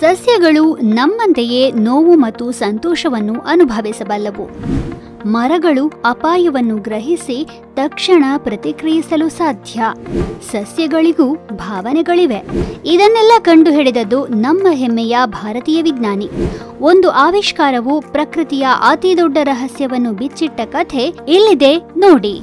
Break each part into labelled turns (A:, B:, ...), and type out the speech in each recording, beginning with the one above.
A: ಸಸ್ಯಗಳು ನಮ್ಮಂತೆಯೇ ನೋವು ಮತ್ತು ಸಂತೋಷವನ್ನು ಅನುಭವಿಸಬಲ್ಲವು. ಮರಗಳು ಅಪಾಯವನ್ನು ಗ್ರಹಿಸಿ ತಕ್ಷಣ ಪ್ರತಿಕ್ರಿಯಿಸಲು ಸಾಧ್ಯ. ಸಸ್ಯಗಳಿಗೂ ಭಾವನೆಗಳಿವೆ. ಇದನ್ನೆಲ್ಲ ಕಂಡುಹಿಡಿದದ್ದು ನಮ್ಮ ಹೆಮ್ಮೆಯ ಭಾರತೀಯ ವಿಜ್ಞಾನಿ. ಒಂದು ಆವಿಷ್ಕಾರವು ಪ್ರಕೃತಿಯ ಅತಿ ದೊಡ್ಡ ರಹಸ್ಯವನ್ನು ಬಿಚ್ಚಿಟ್ಟ ಕಥೆ ಇಲ್ಲಿದೆ ನೋಡಿ.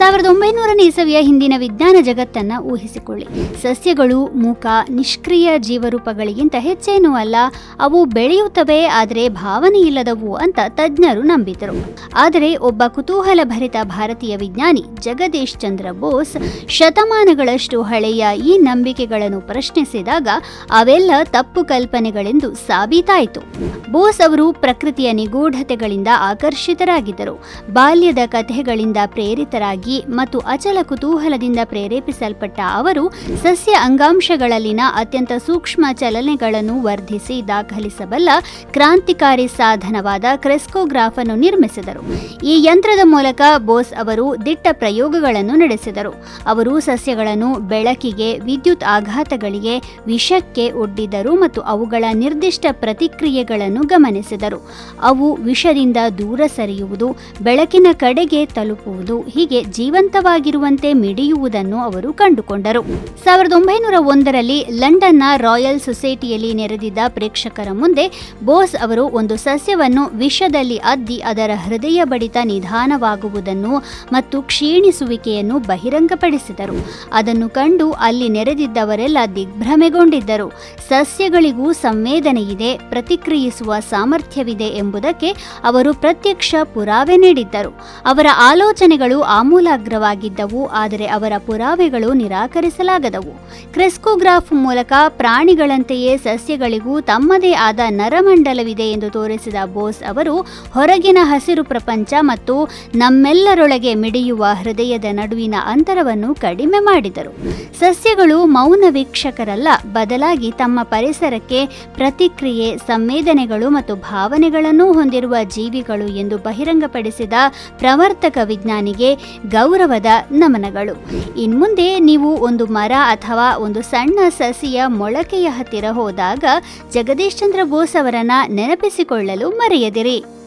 A: ಸಾವಿರದ ಒಂಬೈನೂರನೇ ಇಸವಿಯ ಹಿಂದಿನ ವಿಜ್ಞಾನ ಜಗತ್ತನ್ನ ಊಹಿಸಿಕೊಳ್ಳಿ. ಸಸ್ಯಗಳು, ಮೂಕ, ನಿಷ್ಕ್ರಿಯ ಜೀವರೂಪಗಳಿಗಿಂತ ಹೆಚ್ಚೇನೂ ಅಲ್ಲ, ಅವು ಬೆಳೆಯುತ್ತವೆ ಆದರೆ ಭಾವನೆ ಇಲ್ಲದವು ಅಂತ ತಜ್ಞರು ನಂಬಿದರು. ಆದರೆ ಒಬ್ಬ ಕುತೂಹಲ ಭರಿತ ಭಾರತೀಯ ವಿಜ್ಞಾನಿ ಜಗದೀಶ್ ಚಂದ್ರ ಬೋಸ್ ಶತಮಾನಗಳಷ್ಟು ಹಳೆಯ ಈ ನಂಬಿಕೆಗಳನ್ನು ಪ್ರಶ್ನಿಸಿದಾಗ ಅವೆಲ್ಲ ತಪ್ಪು ಕಲ್ಪನೆಗಳೆಂದು ಸಾಬೀತಾಯಿತು. ಬೋಸ್ ಅವರು ಪ್ರಕೃತಿಯ ನಿಗೂಢತೆಗಳಿಂದ ಆಕರ್ಷಿತರಾಗಿದ್ದರು. ಬಾಲ್ಯದ ಕಥೆಗಳಿಂದ ಪ್ರೇರಿತರಾಗಿ ಮತ್ತು ಅಚಲ ಕುತೂಹಲದಿಂದ ಪ್ರೇರೇಪಿಸಲ್ಪಟ್ಟ ಅವರು ಸಸ್ಯ ಅಂಗಾಂಶಗಳಲ್ಲಿನ ಅತ್ಯಂತ ಸೂಕ್ಷ್ಮ ಚಲನೆಗಳನ್ನು ವರ್ಧಿಸಿ ದಾಖಲಿಸಬಲ್ಲ ಕ್ರಾಂತಿಕಾರಿ ಸಾಧನವಾದ ಕ್ರೆಸ್ಕೋಗ್ರಾಫ್ ಅನ್ನು ನಿರ್ಮಿಸಿದರು. ಈ ಯಂತ್ರದ ಮೂಲಕ ಬೋಸ್ ಅವರು ದಿಟ್ಟ ಪ್ರಯೋಗಗಳನ್ನು ನಡೆಸಿದರು. ಅವರು ಸಸ್ಯಗಳನ್ನು ಬೆಳಕಿಗೆ, ವಿದ್ಯುತ್ ಆಘಾತಗಳಿಗೆ, ವಿಷಕ್ಕೆ ಒಡ್ಡಿದರು ಮತ್ತು ಅವುಗಳ ನಿರ್ದಿಷ್ಟ ಪ್ರತಿಕ್ರಿಯೆಗಳನ್ನು ಗಮನಿಸಿದರು. ಅವು ವಿಷದಿಂದ ದೂರ ಸರಿಯುವುದು, ಬೆಳಕಿನ ಕಡೆಗೆ ತಲುಪುವುದು ಹೀಗೆ ಜೀವಂತವಾಗಿರುವಂತೆ ಮಿಡಿಯುವುದನ್ನು ಅವರು ಕಂಡುಕೊಂಡರು. ಸಾವಿರದ ಒಂಬೈನೂರ ಒಂದರಲ್ಲಿ ಲಂಡನ್ನ ರಾಯಲ್ ಸೊಸೈಟಿಯಲ್ಲಿ ನೆರೆದಿದ್ದ ಪ್ರೇಕ್ಷಕರ ಮುಂದೆ ಬೋಸ್ ಅವರು ಒಂದು ಸಸ್ಯವನ್ನು ವಿಷದಲ್ಲಿ ಅದ್ದಿ ಅದರ ಹೃದಯ ಬಡಿತ ನಿಧಾನವಾಗುವುದನ್ನು ಮತ್ತು ಕ್ಷೀಣಿಸುವಿಕೆಯನ್ನು ಬಹಿರಂಗಪಡಿಸಿದರು. ಅದನ್ನು ಕಂಡು ಅಲ್ಲಿ ನೆರೆದಿದ್ದವರೆಲ್ಲ ದಿಗ್ಭ್ರಮೆಗೊಂಡಿದ್ದರು. ಸಸ್ಯಗಳಿಗೂ ಸಂವೇದನೆಯಿದೆ, ಪ್ರತಿಕ್ರಿಯಿಸುವ ಸಾಮರ್ಥ್ಯವಿದೆ ಎಂಬುದಕ್ಕೆ ಅವರು ಪ್ರತ್ಯಕ್ಷ ಪುರಾವೆ ನೀಡಿದ್ದರು. ಅವರ ಆಲೋಚನೆಗಳು ಆಮೂಲಾಗ್ರವಾಗಿದ್ದವು ಆದರೆ ಅವರ ಪುರಾವೆಗಳು ನಿರಾಕರಿಸಲಾಗದವು. ಕ್ರೆಸ್ಕೋಗ್ರಾಫ್ ಮೂಲಕ ಪ್ರಾಣಿಗಳಂತೆಯೇ ಸಸ್ಯಗಳಿಗೂ ತಮ್ಮದೇ ಆದ ನರಮಂಡಲವಿದೆ ಎಂದು ತೋರಿಸಿದ ಬೋಸ್ ಅವರು, ಹೊರಗಿನ ಹಸಿರು ಪ್ರಪಂಚ ಮತ್ತು ನಮ್ಮೆಲ್ಲರೊಳಗೆ ಮಿಡಿಯುವ ಹೃದಯದ ನಡುವಿನ ಅಂತರವನ್ನು ಕಡಿಮೆ ಮಾಡಿದರು. ಸಸ್ಯಗಳು ಮೌನ ವೀಕ್ಷಕರಲ್ಲ, ಬದಲಾಗಿ ತಮ್ಮ ಪರಿಸರಕ್ಕೆ ಪ್ರತಿಕ್ರಿಯೆ, ಸಂವೇದನೆಗಳು ಮತ್ತು ಭಾವನೆಗಳನ್ನು ಹೊಂದಿರುವ ಜೀವಿಗಳು ಎಂದು ಬಹಿರಂಗಪಡಿಸಿದ ಪ್ರವರ್ತಕ ವಿಜ್ಞಾನಿಗೆ ಗೌರವದ ನಮನಗಳು. ಇನ್ಮುಂದೆ ನೀವು ಒಂದು ಮರ ಅಥವಾ ಒಂದು ಸಣ್ಣ ಸಸಿಯ ಮೊಳಕೆಯ ಹತ್ತಿರ ಹೋದಾಗ ಜಗದೀಶ್ ಚಂದ್ರ ಬೋಸ್ ಅವರನ್ನ ನೆನಪಿಸಿಕೊಳ್ಳಲು ಮರೆಯದಿರಿ.